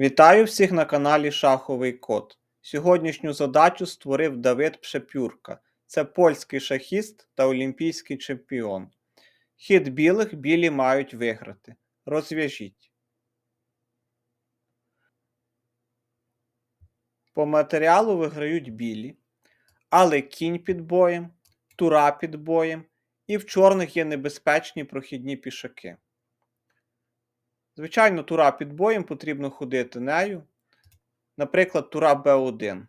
Вітаю всіх на каналі Шаховий Код. Сьогоднішню задачу створив Давид Пшепюрка. Це польський шахіст та олімпійський чемпіон. Хід білих білі мають виграти. Розв'яжіть. По матеріалу виграють білі, але кінь під боєм, тура під боєм, і в чорних є небезпечні прохідні пішаки. Звичайно, тура під боєм потрібно ходити нею. Наприклад, тура Б1.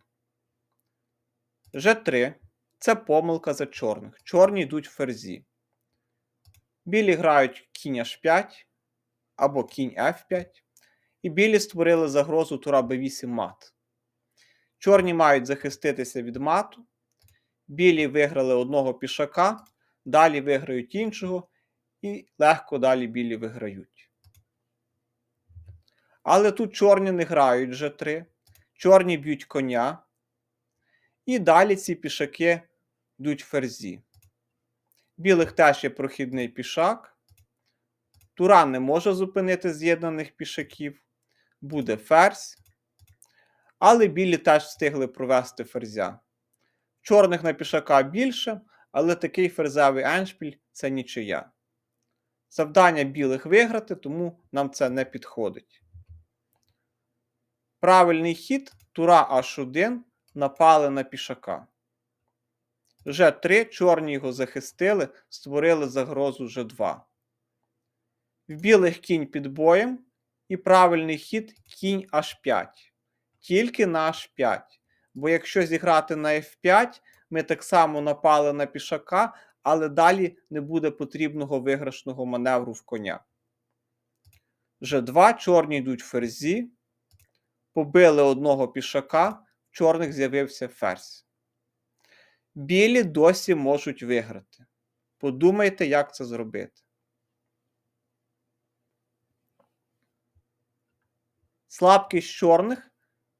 Ж3 це помилка за чорних. Чорні йдуть в ферзі. Білі грають кінь H5 або кінь F5. І білі створили загрозу тура Б8 мат. Чорні мають захиститися від мату. Білі виграли одного пішака, далі виграють іншого, і легко далі білі виграють. Але тут чорні не грають G3, чорні б'ють коня. І далі ці пішаки йдуть ферзі. Білих теж є прохідний пішак. Тура не може зупинити з'єднаних пішаків. Буде ферзь. Але білі теж встигли провести ферзя. Чорних на пішака більше, але такий ферзевий еншпіль це нічия. Завдання білих виграти, тому нам це не підходить. Правильний хід тура H1 напали на пішака. G3 чорні його захистили, створили загрозу G2. В білих кінь під боєм і правильний хід кінь H5. Тільки на H5. Бо якщо зіграти на F5, ми так само напали на пішака, але далі не буде потрібного виграшного маневру в коня. G2 чорні йдуть в ферзі. Побили одного пішака, в чорних з'явився ферзь. Білі досі можуть виграти. Подумайте, як це зробити. Слабкість чорних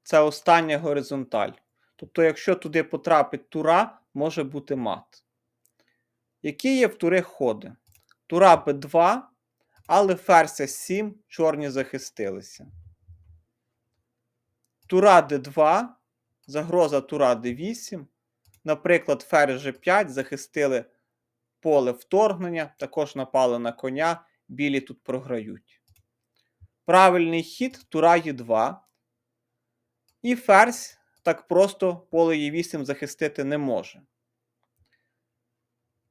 це остання горизонталь. Тобто, якщо туди потрапить тура, може бути мат. Які є в тури ходи? Тура Б2, але ферзь С7, чорні захистилися. Тура Д2, загроза Тура Д8. Наприклад, ферзь G5 захистили поле вторгнення, також напали на коня, білі тут програють. Правильний хід Тура Е2. І ферзь так просто поле Е8 захистити не може.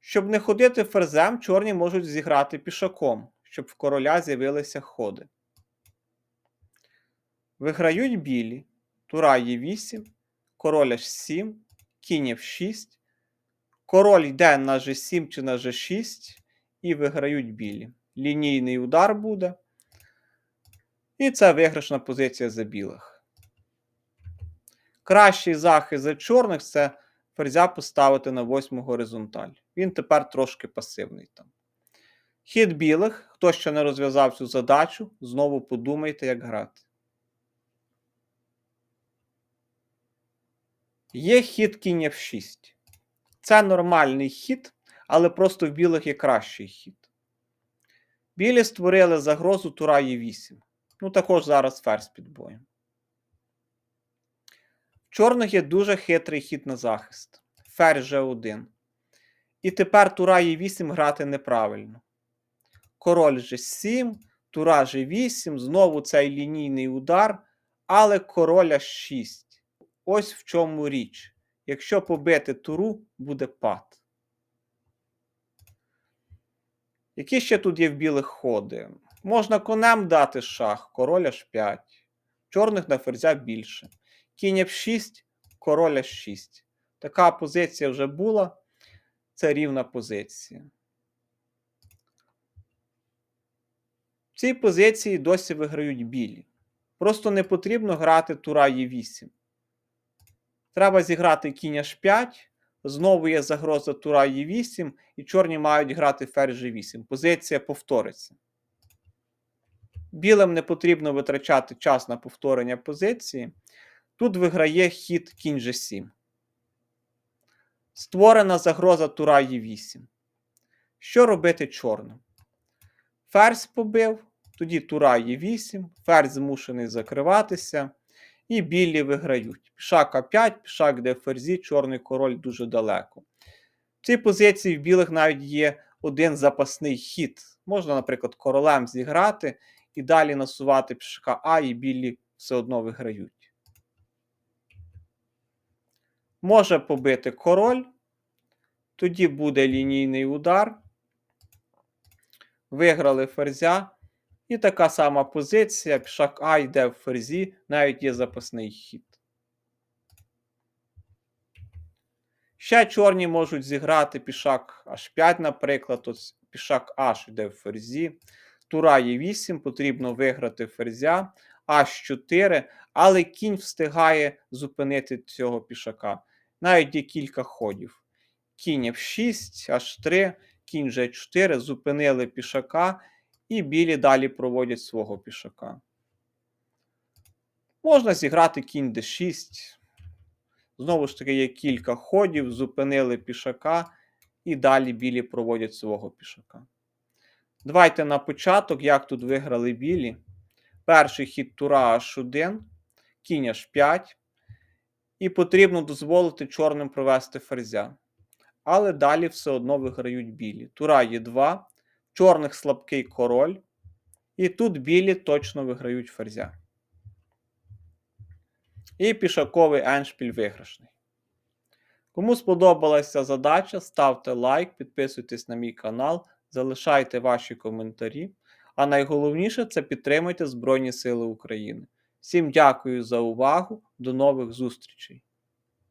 Щоб не ходити ферзем, чорні можуть зіграти пішаком, щоб в короля з'явилися ходи. Виграють білі. Тура Е8, король H7, кінь F6, король йде на G7 чи на G6 і виграють білі. Лінійний удар буде. І це виграшна позиція за білих. Кращий захист за чорних це ферзя поставити на восьму горизонталь. Він тепер трошки пасивний там. Хід білих, хто ще не розв'язав цю задачу, знову подумайте, як грати. Є хід кінь F6. Це нормальний хід, але просто в білих є кращий хід. Білі створили загрозу тура Е8. Ну, також зараз ферзь під боєм. В чорних є дуже хитрий хід на захист. Ферзь G1. І тепер тура Е8 грати неправильно. Король G7, тура G8, знову цей лінійний удар, але король H6. Ось в чому річ. Якщо побити туру, буде пад. Які ще тут є в білих ходи? Можна конем дати шах, король H5. Чорних на ферзя більше. Кінь F6, король H6. Така позиція вже була. Це рівна позиція. В цій позиції досі виграють білі. Просто не потрібно грати тура Е8. Треба зіграти кінь H5. Знову є загроза тура Е8, і чорні мають грати ферзь G8. Позиція повториться. Білим не потрібно витрачати час на повторення позиції. Тут виграє хід кінь G7. Створена загроза тура Е8. Що робити чорним? Ферзь побив, Тоді тура є 8, ферзь змушений закриватися, і білі виграють. Пішак А5, пішак де ферзі, чорний король дуже далеко. В цій позиції в білих навіть є один запасний хід. Можна, наприклад, королем зіграти і далі насувати пішака А, і білі все одно виграють. Може побити король, тоді буде лінійний удар. Виграли ферзя. І така сама позиція. Пішак А йде в ферзі, навіть є запасний хід. Ще чорні можуть зіграти пішак H5, наприклад. Ось пішак H йде в ферзі. Тура є 8, потрібно виграти ферзя. H4, але кінь встигає зупинити цього пішака. Навіть є кілька ходів. Кінь F6, H3, кінь G4, зупинили пішака, і білі далі проводять свого пішака. Можна зіграти кінь D6. Знову ж таки, є кілька ходів, зупинили пішака, і далі білі проводять свого пішака. Давайте на початок, як тут виграли білі. Перший хід тура H1, кінь H5. І потрібно дозволити чорним провести ферзя. Але далі все одно виграють білі. Тура Е2, чорних слабкий король. І тут білі точно виграють ферзя. І пішаковий еншпіль виграшний. Кому сподобалася задача, ставте лайк, підписуйтесь на мій канал, залишайте ваші коментарі. А найголовніше це підтримуйте Збройні Сили України. Всім дякую за увагу. До нових зустрічей!